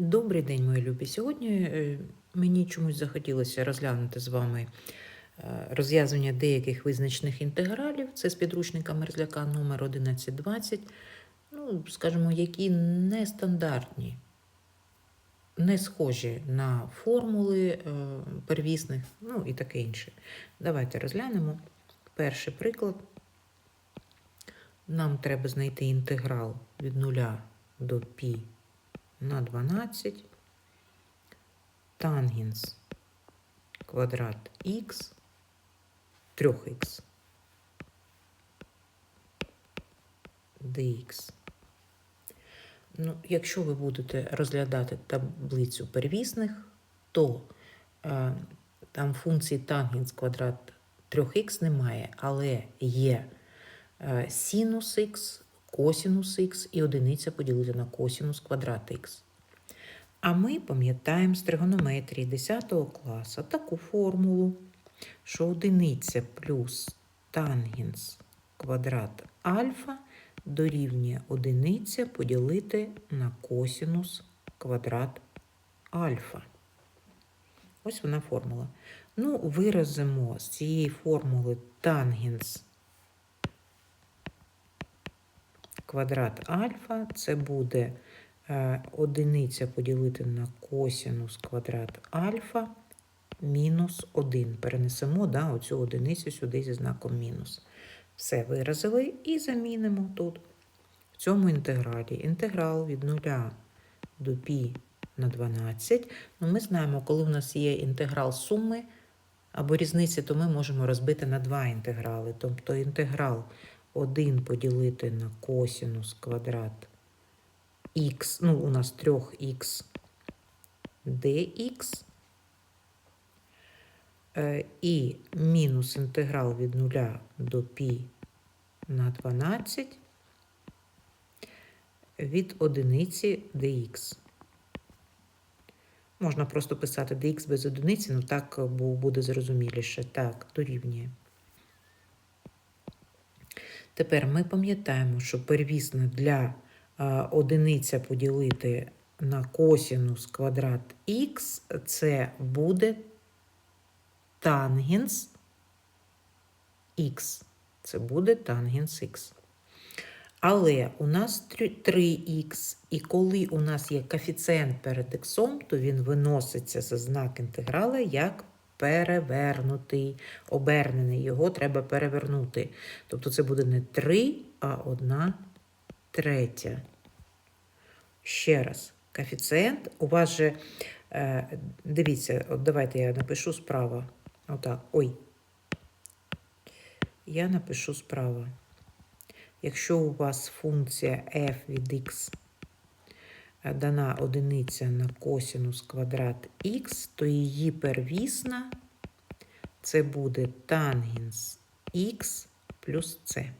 Добрий день, мої любі. Сьогодні е, мені чомусь захотілося розглянути з вами е, розв'язування деяких визначених інтегралів. Це з підручника мерзляка номер 1120. Ну, скажімо, які нестандартні, не схожі на формули е, первісних, ну і таке інше. Давайте розглянемо. Перший приклад. Нам треба знайти інтеграл від 0 до π на 12 тангенс квадрат х 3х dx. Ну, якщо ви будете розглядати таблицю первісних, то е, там функції тангенс квадрат 3х немає, але є е, синус х, косінус х і одиниця поділити на косінус квадрат х. А ми пам'ятаємо з тригонометрії 10 класу таку формулу, що одиниця плюс тангенс квадрат альфа дорівнює одиниця поділити на косінус квадрат альфа. Ось вона формула. Ну, виразимо з цієї формули тангенс квадрат альфа, це буде е, одиниця поділити на косінус квадрат альфа мінус 1. Перенесемо да, оцю одиницю сюди зі знаком мінус. Все виразили і замінимо тут. В цьому інтегралі інтеграл від 0 до π на 12. Ну, Ми знаємо, коли у нас є інтеграл суми або різниці, то ми можемо розбити на два інтеграли. Тобто інтеграл 1 поділити на косінус квадрат х, ну, у нас 3х dx, е, і мінус інтеграл від 0 до π на 12 від одиниці dx. Можна просто писати dx без одиниці, ну так буде зрозуміліше. Так, дорівнює. Тепер ми пам'ятаємо, що первісно для одиниця поділити на косінус квадрат х, це буде тангенс х. Це буде тангенс х. Але у нас 3х, і коли у нас є коефіцієнт перед х, то він виноситься за знак інтеграла як перевернутий, обернений. Його треба перевернути. Тобто це буде не 3, а 1 третя. Ще раз, коефіцієнт. У вас же, е, дивіться, от давайте я напишу справа. Отак. Ой. Я напишу справа. Якщо у вас функція f від x дана одиниця на косінус квадрат х, то її первісна це буде тангенс х плюс c.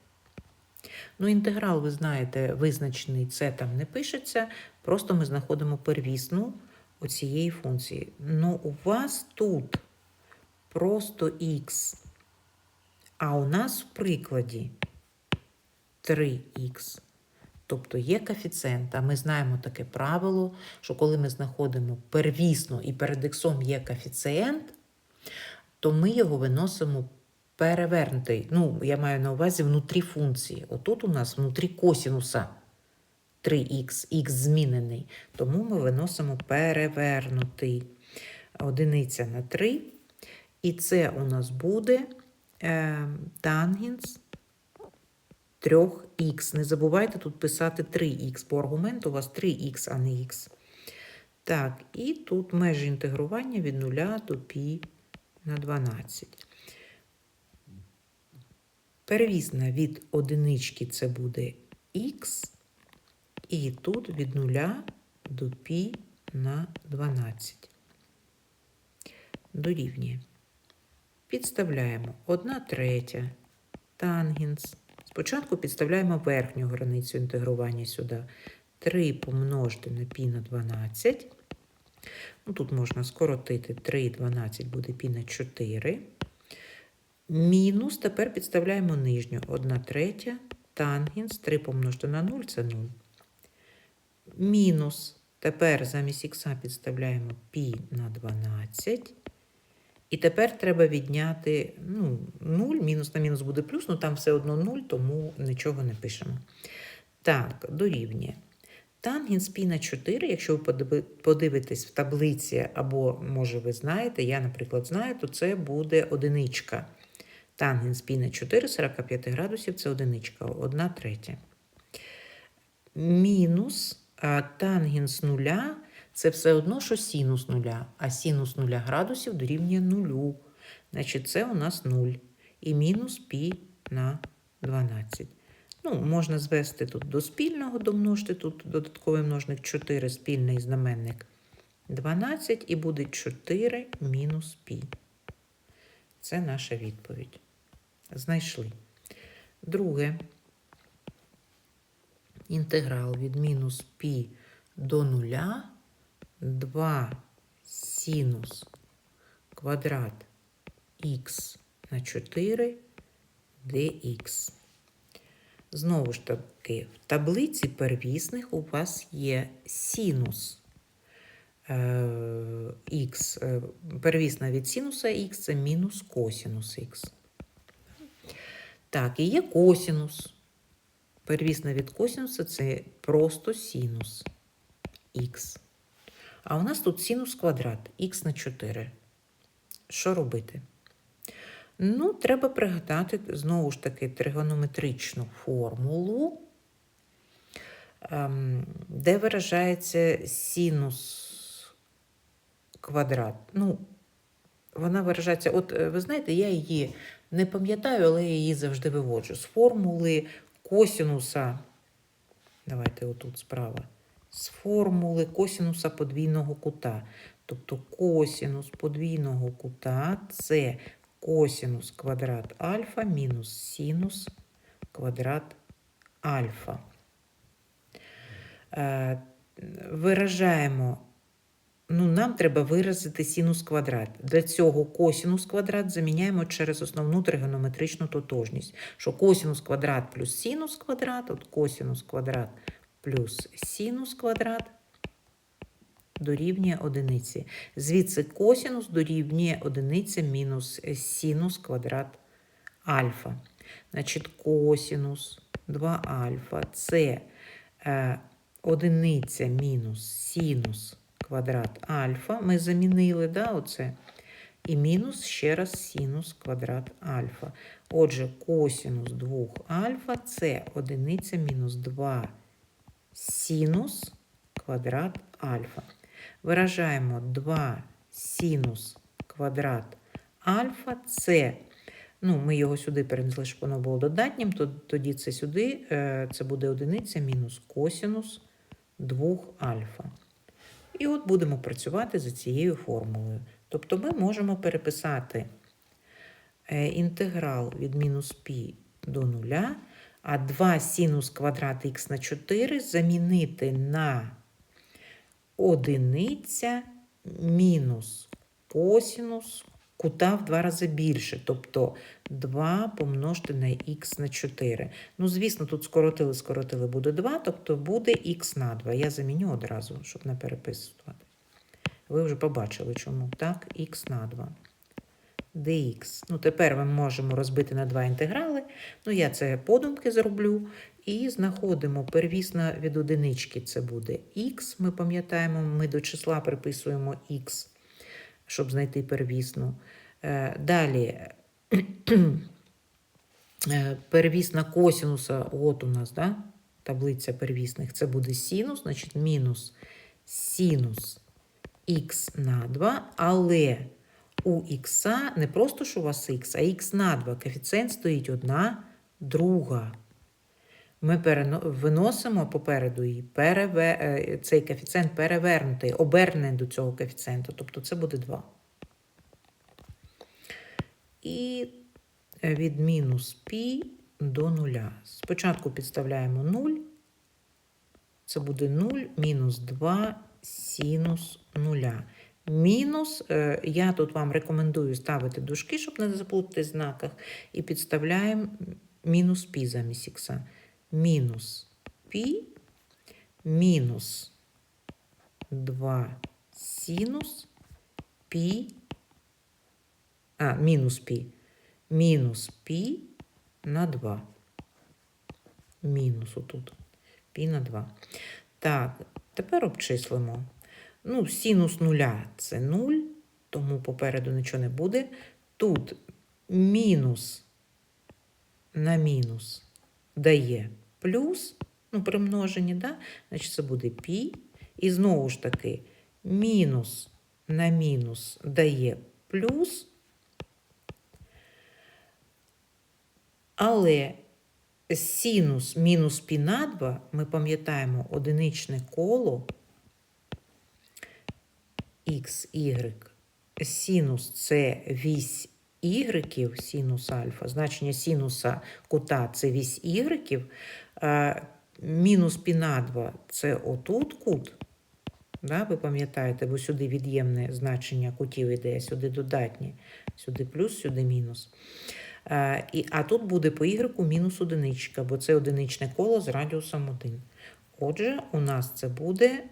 Ну, інтеграл, ви знаєте, визначений це там не пишеться, просто ми знаходимо первісну оцієї функції. Ну, у вас тут просто х, а у нас в прикладі 3х. Тобто є коефіцієнт, а ми знаємо таке правило, що коли ми знаходимо первісно і перед іксом є коефіцієнт, то ми його виносимо перевернутий. Ну, я маю на увазі внутрі функції. Отут у нас внутрі косінуса 3х, х змінений. Тому ми виносимо перевернутий одиниця на 3. І це у нас буде е, тангенс 3х. Не забувайте тут писати 3х, бо аргумент у вас 3х, а не х. Так, і тут межі інтегрування від 0 до π на 12. Первісна від одинички це буде х, і тут від 0 до π на 12. Дорівнює. Підставляємо 1 третя тангенс. Спочатку підставляємо верхню границю інтегрування сюди. 3 помножити на пі на 12. Ну, Тут можна скоротити 3, 12 буде пі на 4. Мінус тепер підставляємо нижню 1 третя, тангенс 3 помножити на 0 це 0. Мінус. Тепер замість х підставляємо пі на 12. І тепер треба відняти ну, 0, мінус на мінус буде плюс, ну там все одно 0, тому нічого не пишемо. Так, дорівнює. Тангенс π на 4, якщо ви подивитесь в таблиці, або, може, ви знаєте, я, наприклад, знаю, то це буде одиничка. Тангенс π на 4 45 градусів це одиничка, 1 третя. Мінус тангенс нуля це все одно, що синус нуля, а синус нуля градусів дорівнює нулю. Значить, це у нас 0. І мінус пі на 12. Ну, Можна звести тут до спільного, домножити тут додатковий множник 4 спільний знаменник 12, і буде 4 мінус пі. Це наша відповідь. Знайшли. Друге інтеграл від мінус пі до нуля 2 синус квадрат х на 4 dx. Знову ж таки, в таблиці первісних у вас є синус х. Первісна від синуса х це мінус косинус х. Так, і є косинус. Первісна від косинуса це просто синус х. А у нас тут синус квадрат х на 4. Що робити? Ну, треба пригадати знову ж таки тригонометричну формулу, ем, де виражається синус квадрат. Ну, вона виражається, от е, ви знаєте, я її не пам'ятаю, але я її завжди виводжу. З формули косинуса, давайте отут справа, з формули косинуса подвійного кута. Тобто косинус подвійного кута це косинус квадрат альфа мінус синус квадрат альфа. Е, Виражаємо, ну, нам треба виразити синус квадрат. Для цього косинус квадрат заміняємо через основну тригонометричну тотожність, що косинус квадрат плюс синус квадрат, от косинус квадрат плюс синус квадрат дорівнює одиниці. Звідси косинус дорівнює одиниці мінус синус квадрат альфа. Значить, косинус 2 альфа це е, одиниця мінус синус квадрат альфа. Ми замінили, да, оце. І мінус ще раз синус квадрат альфа. Отже, косинус 2 альфа це одиниця мінус 2 синус квадрат альфа. Виражаємо 2 синус квадрат альфа це, ну, ми його сюди перенесли, щоб воно було додатнім, то тоді це сюди, е, це буде одиниця мінус косинус 2 альфа. І от будемо працювати за цією формулою. Тобто ми можемо переписати е, інтеграл від мінус π до нуля, а 2 синус квадрат х на 4 замінити на одиниця мінус косинус кута в два рази більше, тобто 2 помножити на х на 4. Ну, звісно, тут скоротили, скоротили, буде 2, тобто буде х на 2. Я заміню одразу, щоб не переписувати. Ви вже побачили, чому. Так, х на 2. Dx. Ну, тепер ми можемо розбити на два інтеграли. Ну, я це подумки зроблю. І знаходимо первісна від одинички, це буде х. Ми пам'ятаємо, ми до числа приписуємо х, щоб знайти первісну. Е, Далі е, первісна косинуса, от у нас, да? таблиця первісних, це буде синус, значить мінус синус х на 2, але у х не просто, що у вас х, а х на 2. Коефіцієнт стоїть одна друга. Ми виносимо попереду і переве... е, цей коефіцієнт перевернутий, обернений до цього коефіцієнту, тобто це буде 2. І е, від мінус π до нуля. Спочатку підставляємо 0. Це буде 0 мінус 2 синус 0. Мінус, е, я тут вам рекомендую ставити дужки, щоб не заплутати в знаках, і підставляємо мінус π замість х. Мінус π мінус 2 синус пі, а, мінус пі, мінус пі на 2. Мінус отут. Пі на 2. Так, тепер обчислимо. Ну, синус нуля це 0, тому попереду нічого не буде. Тут мінус на мінус дає плюс, ну, при множенні, да? значить це буде пі. І знову ж таки, мінус на мінус дає плюс. Але синус мінус пі на 2, ми пам'ятаємо одиничне коло x, y. Синус це вісь ігреків, синус альфа, значення синуса кута це вісь. А мінус пі на 2 це отут кут. Да, ви пам'ятаєте, бо сюди від'ємне значення кутів іде, сюди додатнє, сюди плюс, сюди мінус. А, і, а тут буде по ігреку мінус одиничка, бо це одиничне коло з радіусом 1. Отже, у нас це буде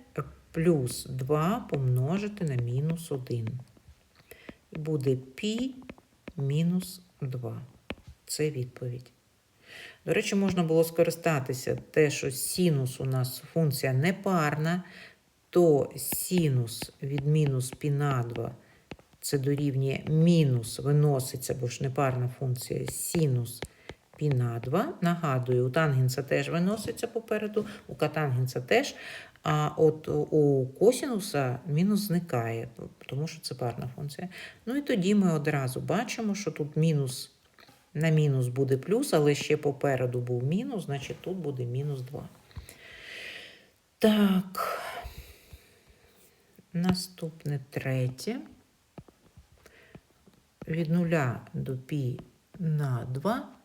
плюс 2 помножити на мінус 1. І буде пі мінус 2. Це відповідь. До речі, можна було скористатися те, що синус у нас функція непарна, то синус від мінус пі на 2 це дорівнює мінус виноситься, бо ж непарна функція синус пі на 2. Нагадую, у тангенса теж виноситься попереду, у катангенса теж. А от у косінуса мінус зникає, тому що це парна функція. Ну і тоді ми одразу бачимо, що тут мінус на мінус буде плюс, але ще попереду був мінус, значить тут буде мінус 2. Так, наступне третє. Від 0 до пі на 2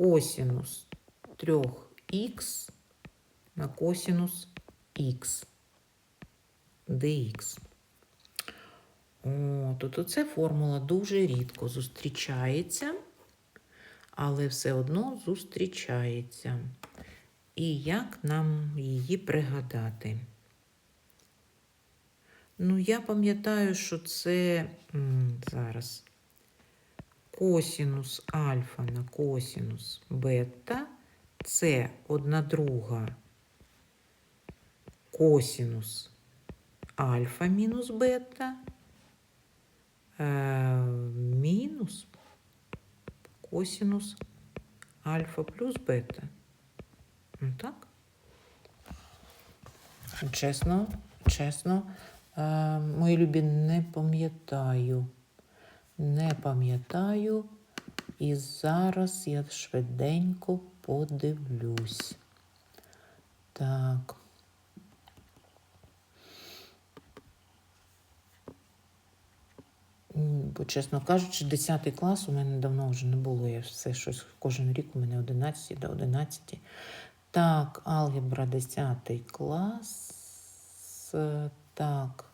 косінус 3х на косінус х dx. О, тут оце формула дуже рідко зустрічається, але все одно зустрічається. І як нам її пригадати? Ну, я пам'ятаю, що це зараз косінус альфа на косінус бета це одна друга косінус альфа мінус бета е, мінус косінус альфа плюс бета. Ну так? Чесно, чесно, е, мої любі, не пам'ятаю. Не пам'ятаю. І зараз я швиденько подивлюсь. Так. Бо, чесно кажучи, 10 клас у мене давно вже не було. Я все щось кожен рік у мене 11 до 11. Так, алгебра 10 клас. Е, Так.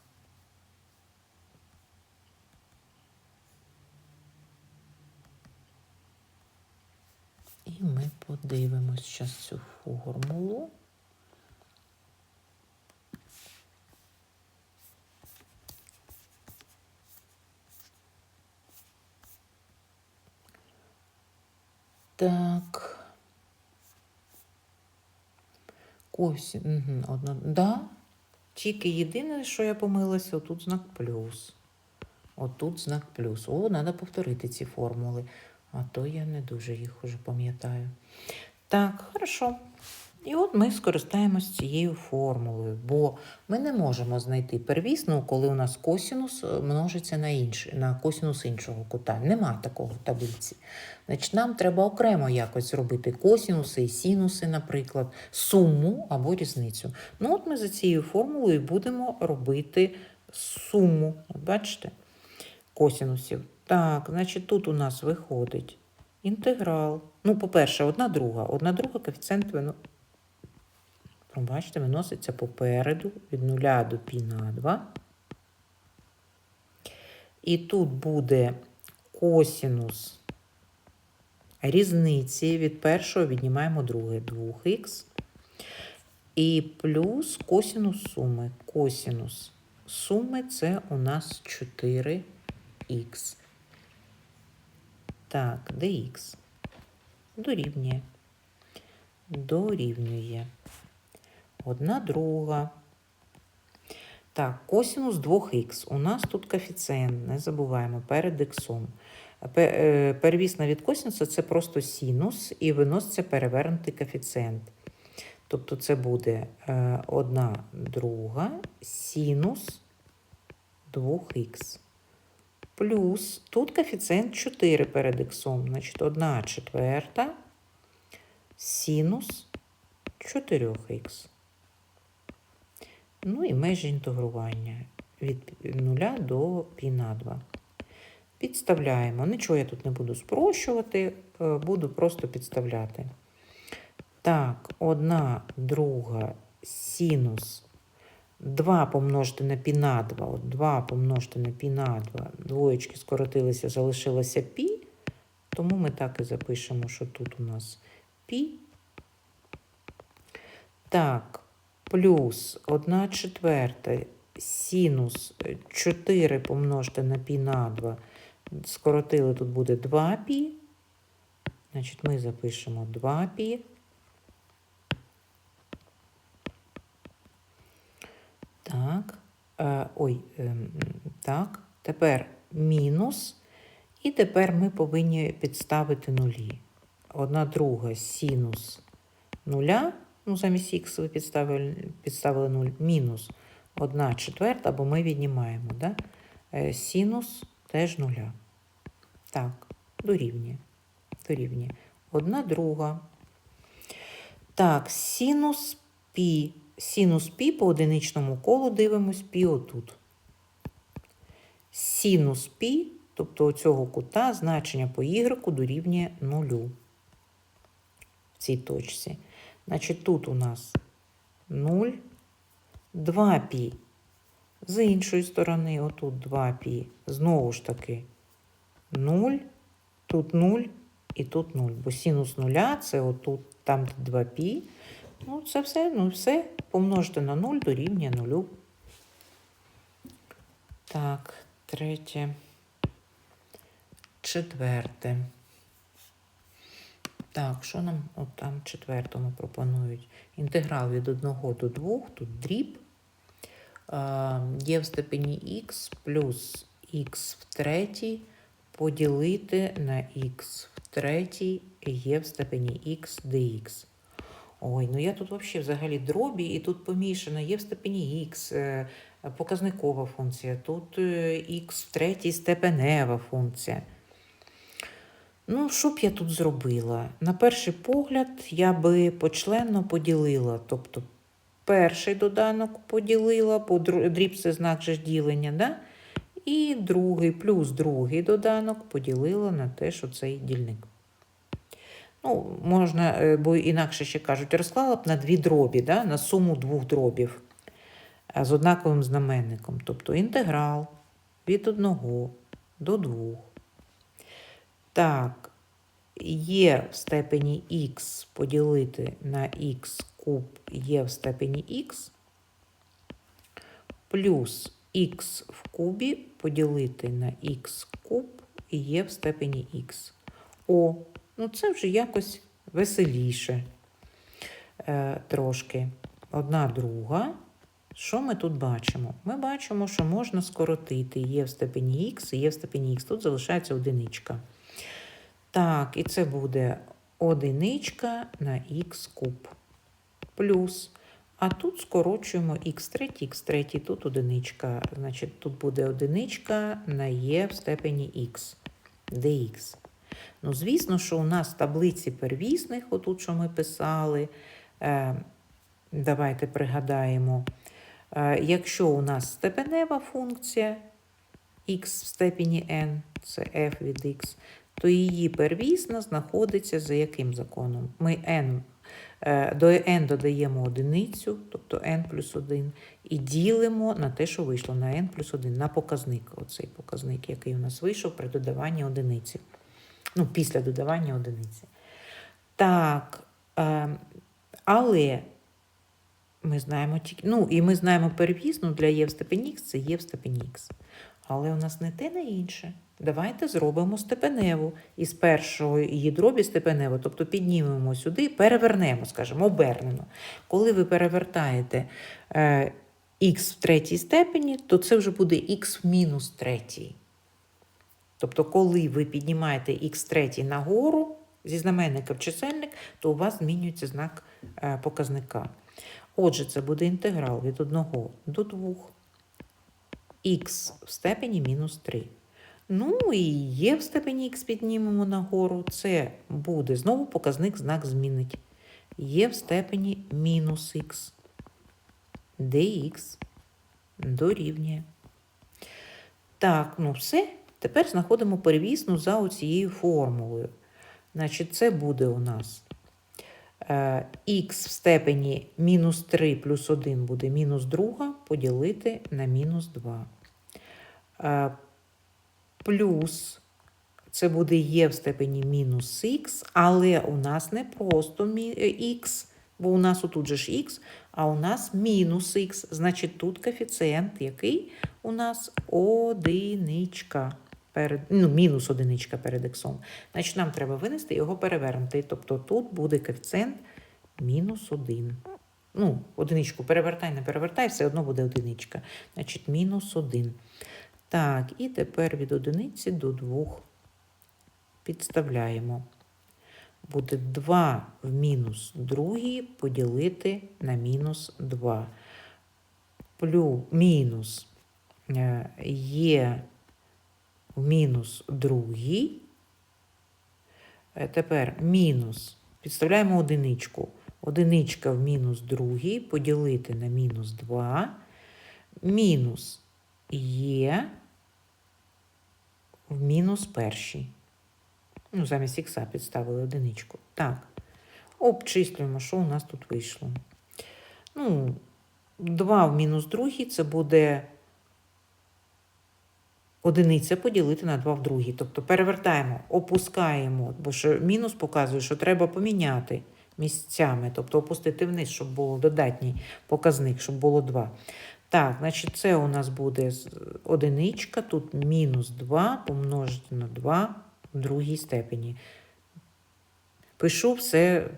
І ми подивимось зараз цю формулу. Так. Косі. Одна. Да. Тільки єдине, що я помилася, отут знак плюс. Отут знак плюс. О, треба повторити ці формули. А то я не дуже їх уже пам'ятаю. Так, хорошо. І от ми скористаємось цією формулою, бо ми не можемо знайти первісну, коли у нас косінус е, множиться на інший, на косінус іншого кута. Нема такого в таблиці. Значить, нам треба окремо якось зробити косінуси і синуси, наприклад, суму або різницю. Ну, от ми за цією формулою будемо робити суму. Бачите? Косінусів. Так, значить, тут у нас виходить інтеграл. Ну, по-перше, одна друга. Одна друга коефіцієнт вино... Бачите, виноситься попереду від 0 до пі на 2. І тут буде косінус різниці від першого віднімаємо друге 2х. І плюс косінус суми. Косінус суми це у нас 4х. Так, dx. Дорівнює. Дорівнює. Одна друга. Так, косінус 2х. У нас тут коефіцієнт, не забуваємо, перед іксом. Е, Перевісна від косінуса це просто синус і виноситься перевернутий коефіцієнт. Тобто це буде е, одна друга синус 2х. Плюс тут коефіцієнт 4 перед іксом, значить 1 четверта синус 4х. Ну і межі інтегрування від 0 до π на 2. Підставляємо. Нічого я тут не буду спрощувати, е, буду просто підставляти. Так, 1 друга синус 2 помножити на пі на 2. От 2 помножити на пі на 2. Двоєчки скоротилися, залишилося пі. Тому ми так і запишемо, що тут у нас пі. Так, плюс 1 четверта синус 4 помножити на пі на 2. Скоротили, тут буде 2 пі. Значить, ми запишемо 2 пі. Так. Е, ой, ем, так. Тепер мінус. І тепер ми повинні підставити нулі. Одна друга синус нуля. Ну, замість х ви підставили, підставили 0, мінус 1 четверта, бо ми віднімаємо. Да? Е, Синус теж нуля. Так, дорівнює. Дорівнює. Одна друга. Так, синус пі. Синус пі по одиничному колу дивимось пі отут. Синус пі, тобто цього кута, значення по y дорівнює нулю в цій точці. Значить, тут у нас 0, 2 пі. З іншої сторони, отут 2 пі. Знову ж таки 0, тут 0 і тут 0. Бо синус нуля це отут, там 2 пі. Ну, це все, ну все помножити на 0 дорівнює 0. Так, третє. Четверте. Так, що нам от там четвертому пропонують? Інтеграл від 1 до 2, тут дріб. Є в степені х плюс х в третій поділити на х в третій є в степені х dx. Ой, ну я тут взагалі взагалі дробі, і тут помішано, є в степені х, е, показникова функція, тут е, х в третій степенева функція. Ну, що б я тут зробила? На перший погляд, я би почленно поділила. Тобто перший доданок поділила, бо дріб це знак же ділення, да? і другий плюс другий доданок поділила на те, що цей дільник. Ну, можна, е, бо інакше ще кажуть, розклала б на дві дробі, да? на суму двох дробів з однаковим знаменником. Тобто інтеграл від 1 до 2. Так, є в степені х поділити на х куб є в степені х, плюс х в кубі поділити на х куб є в степені х. О, ну це вже якось веселіше е, трошки. Одна друга. Що ми тут бачимо? Ми бачимо, що можна скоротити є в степені х є в степені х. Тут залишається одиничка. Так, і це буде одиничка на х куб. Плюс. А тут скорочуємо х3, х3, тут одиничка. Значить, тут буде одиничка на є в степені х, dx. Ну, звісно, що у нас в таблиці первісних, отут, що ми писали, е, давайте пригадаємо, е, якщо у нас степенева функція х в степені n, це f від x, то її первісна знаходиться за яким законом? Ми n, е, до n додаємо одиницю, тобто n плюс 1, і ділимо на те, що вийшло, на n плюс 1, на показник. Оцей показник, який у нас вийшов при додаванні одиниці. Ну, після додавання одиниці. Так, е, але Ми знаємо. Ну, і ми знаємо перевісну для є в степені х, це є в степені х. Але у нас не те, не інше. Давайте зробимо степеневу із першого її дробі степеневу, тобто піднімемо сюди, перевернемо, скажімо, обернено. Коли ви перевертаєте е, х в третій степені, то це вже буде х в мінус третій. Тобто, коли ви піднімаєте х третій нагору зі знаменника в чисельник, то у вас змінюється знак е, показника. Отже, це буде інтеграл від 1 до 2 х в степені мінус 3. Ну і є в степені х піднімемо нагору. Це буде знову показник знак змінить. Є в степені мінус х, dx дорівнює. Так, ну все. Тепер знаходимо перевісну за оцією формулою. Значить, це буде у нас е, х в степені мінус 3 плюс 1 буде мінус 2 поділити на мінус 2. Е, плюс це буде є в степені мінус х, але у нас не просто х, бо у нас отут же ж х, а у нас мінус х. Значить, тут коефіцієнт який у нас одиничка. Перед, ну, мінус одиничка перед іксом. Значить, нам треба винести його перевернути. Тобто тут буде коефіцієнт мінус 1. Ну, одиничку перевертай, не перевертай, все одно буде одиничка. Значить, мінус 1. Так, і тепер від одиниці до 2 підставляємо. Буде 2 в мінус 2 поділити на мінус 2. Плюс мінус е, є мінус 2. Е, Тепер мінус. Підставляємо одиничку. Одиничка в мінус 2 поділити на мінус 2. Мінус є в мінус першій. Ну, замість ікса підставили одиничку. Так. Обчислюємо, що у нас тут вийшло. Ну, 2 в мінус 2 це буде одиниця поділити на 2 в другій. Тобто перевертаємо, опускаємо, бо що мінус показує, що треба поміняти місцями, тобто опустити вниз, щоб було додатній показник, щоб було 2. Так, значить, це у нас буде одиничка, тут мінус 2 помножити на 2 в другій степені. Пишу все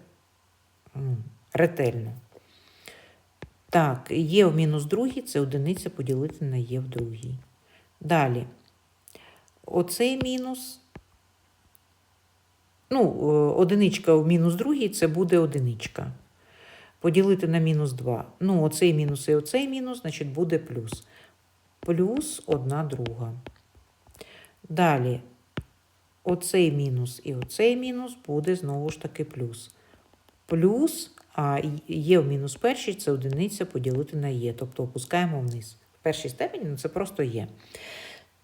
ретельно. Так, є в мінус другій, це одиниця поділити на є в другій. Далі. Оцей мінус. Ну, е, одиничка в мінус другій це буде одиничка. Поділити на мінус 2. Ну, оцей мінус і оцей мінус, значить, буде плюс. Плюс одна друга. Далі. Оцей мінус і оцей мінус буде знову ж таки плюс. Плюс, а є в мінус першій, це одиниця поділити на є. Тобто опускаємо вниз. В першій степені ну, це просто є.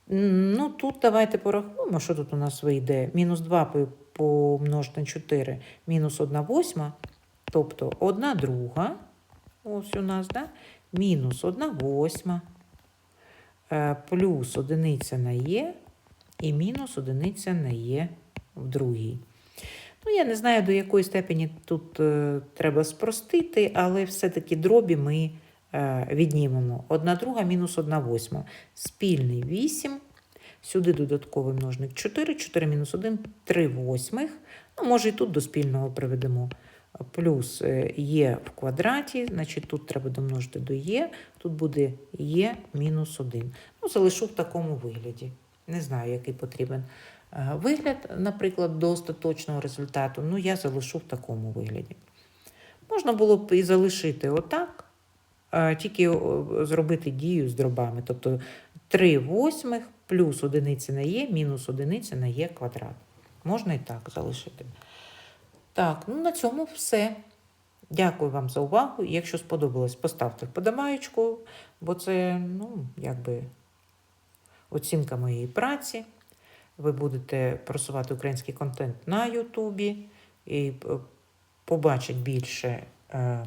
Ну, тут давайте порахуємо, що тут у нас вийде. Мінус 2 по- помножити на 4, мінус 1 восьма, тобто 1 друга, ось у нас, да? мінус 1 восьма, е, плюс одиниця на є, і мінус одиниця на є в другій. Ну, я не знаю, до якої степені тут е, треба спростити, але все-таки дробі ми е, віднімемо. 1 друга мінус 1 восьма. Спільний 8. Сюди додатковий множник 4, 4 мінус 1, 3 восьмих. Ну, може, і тут до спільного приведемо. Плюс е, є в квадраті, значить тут треба домножити до є, тут буде є мінус 1. Ну, залишу в такому вигляді. Не знаю, який потрібен е, вигляд, наприклад, до остаточного результату. Ну, я залишу в такому вигляді. Можна було б і залишити отак, е, тільки зробити дію з дробами. Тобто 3 восьмих плюс одиниця на є, мінус одиниця на є квадрат. Можна і так залишити. Так, ну на цьому все. Дякую вам за увагу. Якщо сподобалось, поставте вподобаєчку, бо це, ну, якби оцінка моєї праці. Ви будете просувати український контент на Ютубі і е, побачить більше е,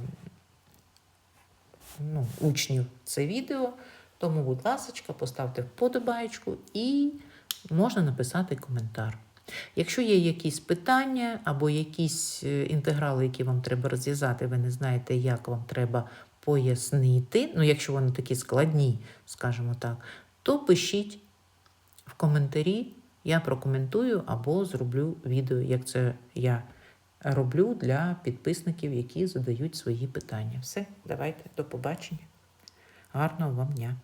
ну, учнів це відео. Тому, будь ласка, поставте вподобаєчку і можна написати коментар. Якщо є якісь питання або якісь е, інтеграли, які вам треба розв'язати, ви не знаєте, як вам треба пояснити, ну, якщо вони такі складні, скажімо так, то пишіть в коментарі, я прокоментую або зроблю відео, як це я роблю для підписників, які задають свої питання. Все, давайте, до побачення. Гарного вам дня!